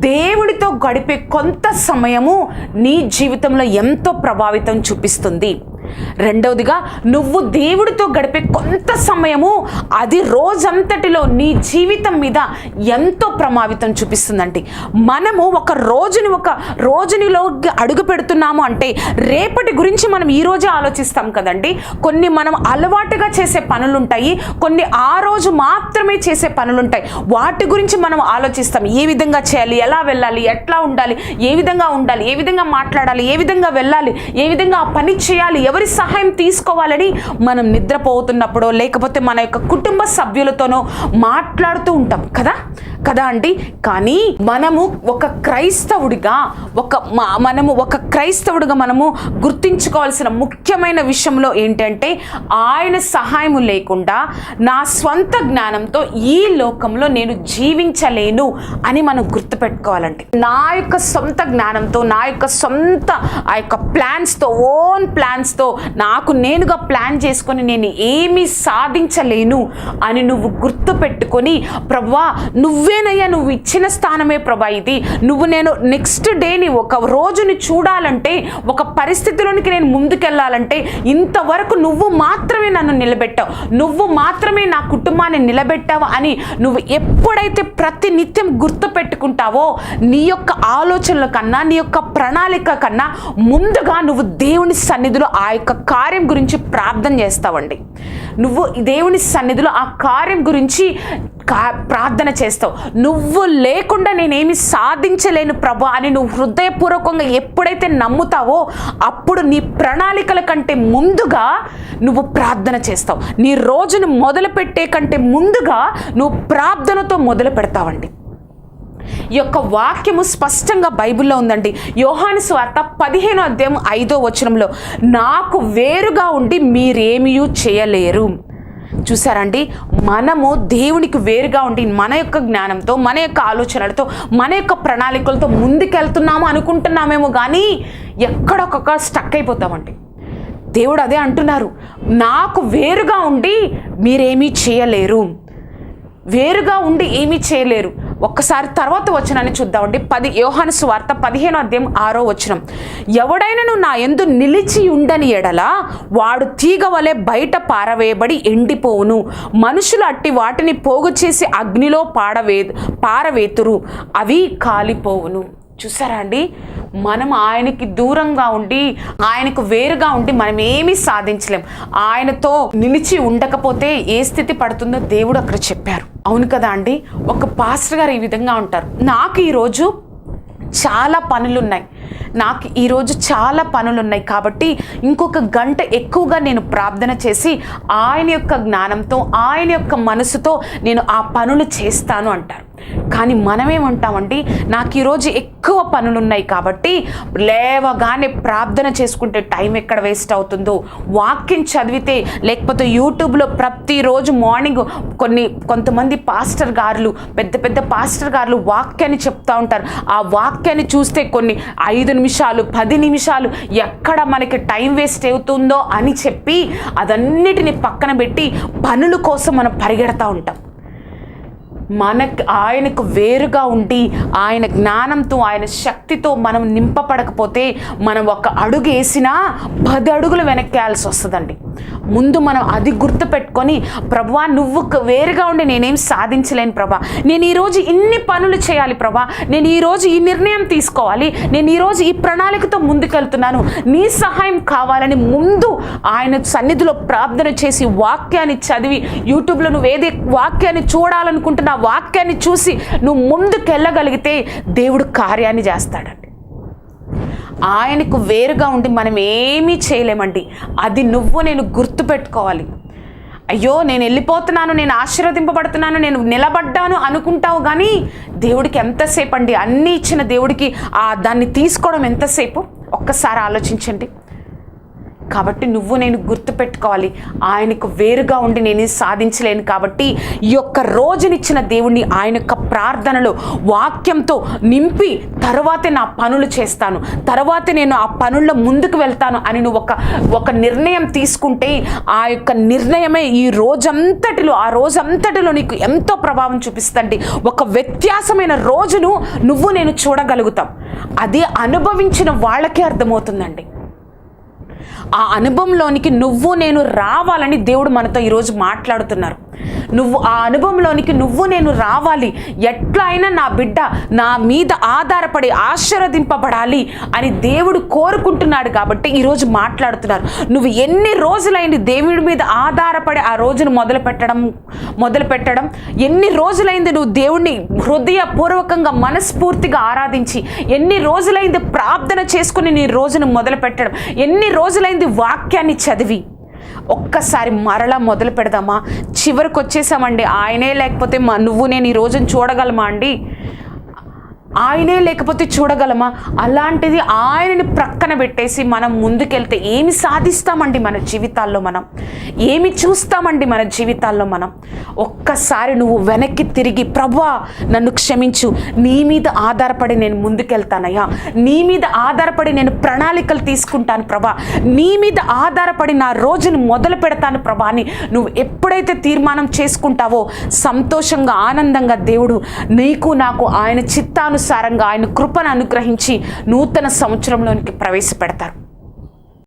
దేవుడితో గడిపే కొంత సమయము నీ జీవితంలో ఎంతో ప్రభావితం చూపిస్తుంది. రెండవదిగా నువ్వు దేవుడితో గడిపే కొంత సమయము అది రోజంతటిలో నీ జీవితం మీద ఎంతో ప్రభావితం చూపిస్తుందండి. మనము ఒక రోజుని ఒక రోజునిలో అడుగు పెడుతున్నాము అంటే రేపటి గురించి మనం ఈ రోజే ఆలోచిస్తాం కదండి. కొన్ని మనం అలవాటుగా చేసే పనులుంటాయి కొన్ని ఆ రోజు మాత్రమే చేసే పనులుంటాయి. వాటి గురించి మనం ఆలోచిస్తాం. ఏ విధంగా చేయాలి ఎలా వెళ్ళాలి ఎట్లా ఉండాలి ఏ విధంగా ఉండాలి ఏ విధంగా మాట్లాడాలి ఏ విధంగా వెళ్ళాలి ఏ విధంగా ఆ పని చేయాలి ఎవరు సహాయం తీసుకోవాలని మనం నిద్రపోతున్నప్పుడో లేకపోతే మన యొక్క కుటుంబ సభ్యులతోనో మాట్లాడుతూ ఉంటాం. కదా? కదా అండి? కానీ మనము ఒక క్రైస్తవుడిగా ఒక మనము ఒక క్రైస్తవుడిగా మనము గుర్తించుకోవాల్సిన ముఖ్యమైన విషయంలో ఏంటంటే ఆయన సహాయము లేకుండా నా స్వంత జ్ఞానంతో ఈ లోకంలో నేను జీవించలేను అని మనం గుర్తుపెట్టుకోవాలండి నా యొక్క సొంత జ్ఞానంతో నా యొక్క సొంత ఆ యొక్క ప్లాన్స్తో ఓన్ ప్లాన్స్తో నాకు నేనుగా ప్లాన్ చేసుకొని నేను ఏమీ సాధించలేను అని నువ్వు గుర్తు పెట్టుకొని ప్రభా నువ్వేనయ్యా నువ్వు ఇచ్చిన స్థానమే ప్రభా ఇది. నువ్వు నేను నెక్స్ట్ డేని ఒక రోజుని చూడాలంటే ఒక పరిస్థితిలోనికి నేను ముందుకెళ్ళాలంటే ఇంతవరకు నువ్వు మాత్రమే నన్ను నిలబెట్టావు. నువ్వు మాత్రమే నా కుటుంబాన్ని నిలబెట్టావు అని నువ్వు ఎప్పుడైతే ప్రతి నిత్యం గుర్తు పెట్టుకుంటావో నీ యొక్క ఆలోచనల కన్నా నీ యొక్క ప్రణాళిక కన్నా ముందుగా నువ్వు దేవుని సన్నిధిలో ఆ యొక్క కార్యం గురించి ప్రార్థన చేస్తావండి. నువ్వు దేవుని సన్నిధిలో ఆ కార్యం గురించి కా- ప్రార్థన చేస్తావు. నువ్వు లేకుండా నేనేమి సాధించలేను ప్రభు అని నువ్వు హృదయపూర్వకంగా ఎప్పుడైతే నమ్ముతావో అప్పుడు నీ ప్రణాళికల కంటే ముందుగా నువ్వు ప్రార్థన చేస్తావు. నీ రోజును మొదలు పెట్టే కంటే ముందుగా నువ్వు ప్రార్థనతో మొదలు పెడతావండి. ఈ యొక్క వాక్యము స్పష్టంగా బైబిల్లో ఉందండి. యోహాను స్వార్త పదిహేను అధ్యాయం ఐదో వచనంలో నాకు వేరుగా ఉండి మీరేమీ చేయలేరు. చూసారండి? మనము దేవునికి వేరుగా ఉండి మన యొక్క జ్ఞానంతో మన యొక్క ఆలోచనలతో మన యొక్క ప్రణాళికలతో ముందుకెళ్తున్నాము అనుకుంటున్నామేమో కానీ ఎక్కడొక్క స్టక్ అయిపోతామండి. దేవుడు అదే అంటున్నారు నాకు వేరుగా ఉండి మీరేమీ చేయలేరు. వేరుగా ఉండి ఏమీ చేయలేరు. ఒక్కసారి తర్వాత వచనాన్ని చూద్దామండి. పది యోహాను సువార్త పదిహేను అధ్యాయం ఆరో వచనం. ఎవడైనను నా ఎందు నిలిచి ఉండని ఎడల వాడు తీగ వలె బయట పారవేయబడి ఎండిపోవును. మనుషులు అట్టి వాటిని పోగు చేసి అగ్నిలో పాడవే పారవేతురు. అవి కాలిపోవును. చూసారా అండి? మనం ఆయనకి దూరంగా ఉండి ఆయనకు వేరుగా ఉండి మనం ఏమీ సాధించలేం. ఆయనతో నిలిచి ఉండకపోతే ఏ స్థితి పడుతుందో దేవుడు అక్కడ చెప్పారు. అవును కదా అండి? ఒక పాస్టర్ గారు ఈ విధంగా ఉంటారు. నాకు ఈరోజు చాలా పనులున్నాయి. నాకు ఈరోజు చాలా పనులు ఉన్నాయి కాబట్టి ఇంకొక గంట ఎక్కువగా నేను ప్రార్థన చేసి ఆయన యొక్క జ్ఞానంతో ఆయన యొక్క మనసుతో నేను ఆ పనులు చేస్తాను అంటారు. కానీ మనమేమంటామండి? నాకు ఈరోజు ఎక్కువ పనులున్నాయి కాబట్టి లేవగానే ప్రార్థన చేసుకుంటే టైం ఎక్కడ వేస్ట్ అవుతుందో వాక్యం చదివితే లేకపోతే యూట్యూబ్లో ప్రతిరోజు మార్నింగ్ కొన్ని కొంతమంది పాస్టర్ గారులు పెద్ద పెద్ద పాస్టర్ గారులు వాక్యాన్ని చెప్తా ఉంటారు. ఆ వాక్యాన్ని చూస్తే కొన్ని ఐదు నిమిషాలు పది నిమిషాలు ఎక్కడ మనకి టైం వేస్ట్ అవుతుందో అని చెప్పి అదన్నిటిని పక్కన పెట్టి పనుల కోసం మనం పరిగెడతా ఉంటాం. మనకు ఆయనకు వేరుగా ఉండి ఆయన జ్ఞానంతో ఆయన శక్తితో మనం నింపబడకపోతే మనం ఒక అడుగు వేసినా పది అడుగులు వెనక్కేయాల్సి వస్తుందండి. ముందు మనం అది గుర్తుపెట్టుకొని ప్రభా నువ్వు వేరుగా ఉండి నేనేం సాధించలేను ప్రభా. నేను ఈరోజు ఇన్ని పనులు చేయాలి ప్రభా. నేను ఈరోజు ఈ నిర్ణయం తీసుకోవాలి. నేను ఈరోజు ఈ ప్రణాళికతో ముందుకెళ్తున్నాను. నీ సహాయం కావాలని ముందు ఆయన సన్నిధిలో ప్రార్థన చేసి వాక్యాన్ని చదివి యూట్యూబ్లో నువ్వు ఏదే వాక్యాన్ని చూడాలనుకుంటున్నా వాక్యాన్ని చూసి నువ్వు ముందుకెళ్ళగలిగితే దేవుడు కార్యాన్ని చేస్తాడండి. ఆయనకు వేరుగా ఉండి మనం ఏమీ చేయలేమండి. అది నువ్వు నేను గుర్తుపెట్టుకోవాలి. అయ్యో నేను వెళ్ళిపోతున్నాను నేను ఆశీర్వదింపబడుతున్నాను నేను నిలబడ్డాను అనుకుంటావు కానీ దేవుడికి ఎంతసేపు అండి? అన్నీ ఇచ్చిన దేవుడికి ఆ దాన్ని తీసుకోవడం ఎంతసేపు? ఒక్కసారి ఆలోచించండి. కాబట్టి నువ్వు నేను గుర్తుపెట్టుకోవాలి. ఆయనకు వేరుగా ఉండి నేను సాధించలేను కాబట్టి ఈ యొక్క రోజునిచ్చిన దేవుణ్ణి ఆయన యొక్క ప్రార్థనలో వాక్యంతో నింపి తర్వాతే నా పనులు చేస్తాను. తర్వాతే నేను ఆ పనుల్లో ముందుకు వెళ్తాను అని నువ్వు ఒక ఒక నిర్ణయం తీసుకుంటే ఆ యొక్క నిర్ణయమే ఈ రోజంతటిలో ఆ రోజంతటిలో నీకు ఎంతో ప్రభావం చూపిస్తండి ఒక వ్యత్యాసమైన రోజును నువ్వు నేను చూడగలుగుతాం. అది అనుభవించిన వాళ్ళకే అర్థమవుతుందండి. ఆ అనుభవంలోనికి నువ్వు నేను రావాలని దేవుడు మనతో ఈరోజు మాట్లాడుతున్నారు. నువ్వు ఆ అనుభవంలోనికి నువ్వు నేను రావాలి. ఎట్లా అయినా నా బిడ్డ నా మీద ఆధారపడి ఆశీర్వదింపబడాలి అని దేవుడు కోరుకుంటున్నాడు కాబట్టి ఈరోజు మాట్లాడుతున్నారు. నువ్వు ఎన్ని రోజులైంది దేవుడి మీద ఆధారపడి ఆ రోజును మొదలు పెట్టడం మొదలు పెట్టడం? ఎన్ని రోజులైంది నువ్వు దేవుణ్ణి హృదయపూర్వకంగా మనస్ఫూర్తిగా ఆరాధించి ఎన్ని రోజులైంది ప్రార్థన చేసుకుని నీ రోజును మొదలు పెట్టడం? ఎన్ని రోజులైంది వాక్యాన్ని చదివి ఒక్కసారి మరలా మొదలు పెడదామా? చివరికి వచ్చేసామండి. ఆయనే లేకపోతే మా నువ్వు నేను ఈ రోజును చూడగలమా అండి? ఆయనే లేకపోతే చూడగలమా? అలాంటిది ఆయనని ప్రక్కన పెట్టేసి మనం ముందుకెళ్తే ఏమి సాధిస్తామండి మన జీవితాల్లో మనం? ఏమి చూస్తామండి మన జీవితాల్లో మనం? ఒక్కసారి నువ్వు వెనక్కి తిరిగి ప్రభా నన్ను క్షమించు. నీ మీద ఆధారపడి నేను ముందుకెళ్తానయ్యా. నీ మీద ఆధారపడి నేను ప్రణాళికలు తీసుకుంటాను ప్రభా. నీ మీద ఆధారపడి నా రోజును మొదలు పెడతాను ప్రభా అని నువ్వు ఎప్పుడైతే తీర్మానం చేసుకుంటావో సంతోషంగా ఆనందంగా దేవుడు నీకు నాకు ఆయన ఇష్టానుసారంగా ఆయన కృపను అనుగ్రహించి నూతన సంవత్సరంలోనికి ప్రవేశపెడతారు.